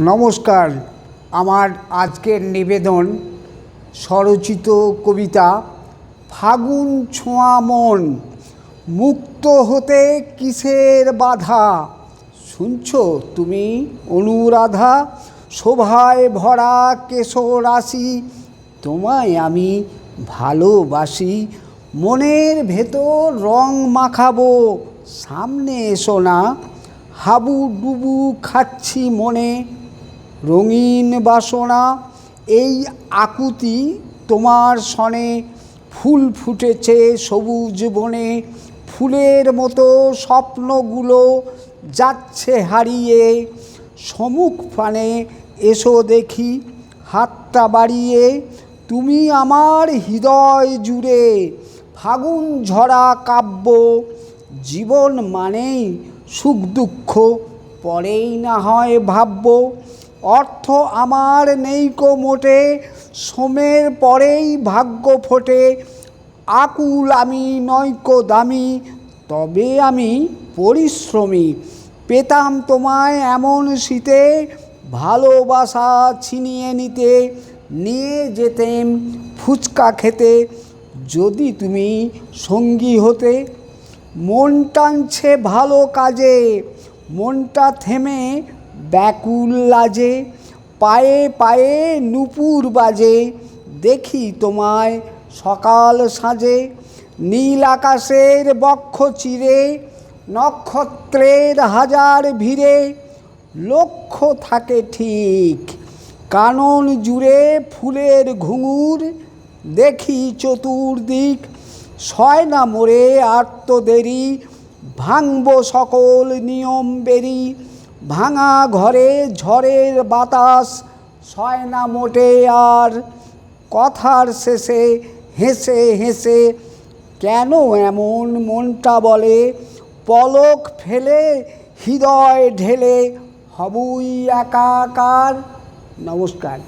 নমস্কার। আমার আজকের নিবেদন স্বরচিত কবিতা, ফাগুন ছোঁয়া মন, মুক্ত হতে কিসের বাধা? শুনছো তুমি, অনুরাধা? শোভায় ভরা কেশরাশি তোমায় আমি ভালোবাসি। মনের ভেতর রং মাখাবো, সামনে এসো না। হাবু ডুবু খাচ্ছি মনে রঙিন বাসনা, এই আকুতি তোমার সনে ফুল ফুটেছে সবুজ বনে, ফুলের মতো স্বপ্নগুলো যাচ্ছে হারিয়ে, সমুখ পানে এসো দেখি, হাতটা বাড়িয়ে, তুমি আমার হৃদয় জুড়ে ফাগুন ঝরা কাব্য, জীবন মানেই সুখ দুঃখ পরেই না হয় ভাবব অর্থ আমার নেই কো মোটে, সোমের পরেই ভাগ্য ফোটে। আকুল আমি নয়কো দামি, তবে আমি পরিশ্রমী। পেতাম তোমায় এমন শীতে, ভালোবাসা ছিনিয়ে নিতে। নিয়ে যেতেম ফুচকা খেতে, যদি তুমি সঙ্গী হতে। মন টানছে ভালো কাজে, মনটা থেমে ব্যাকুল লাজে, পায়ে পায়ে নুপুর বাজে, দেখি তোমায় সকাল সাজে, নীল আকাশের বক্ষ চিরে, নক্ষত্রের হাজার ভিড়ে, লক্ষ্য থাকে ঠিক, কানন জুড়ে ফুলের ঘুঙুর, দেখি চতুর্দিক সয় না মোরে আত্মদেরি ভাঙব সকল নিয়ম বেরি ভাঙা ঘরে ঝড়ের বাতাস সয় না মোটে আর কথার শেষে হেসে হেসে, কেন এমন মনটা বলে? পলক ফেলে, হৃদয় ঢেলে, হবুই একাকার। নমস্কার।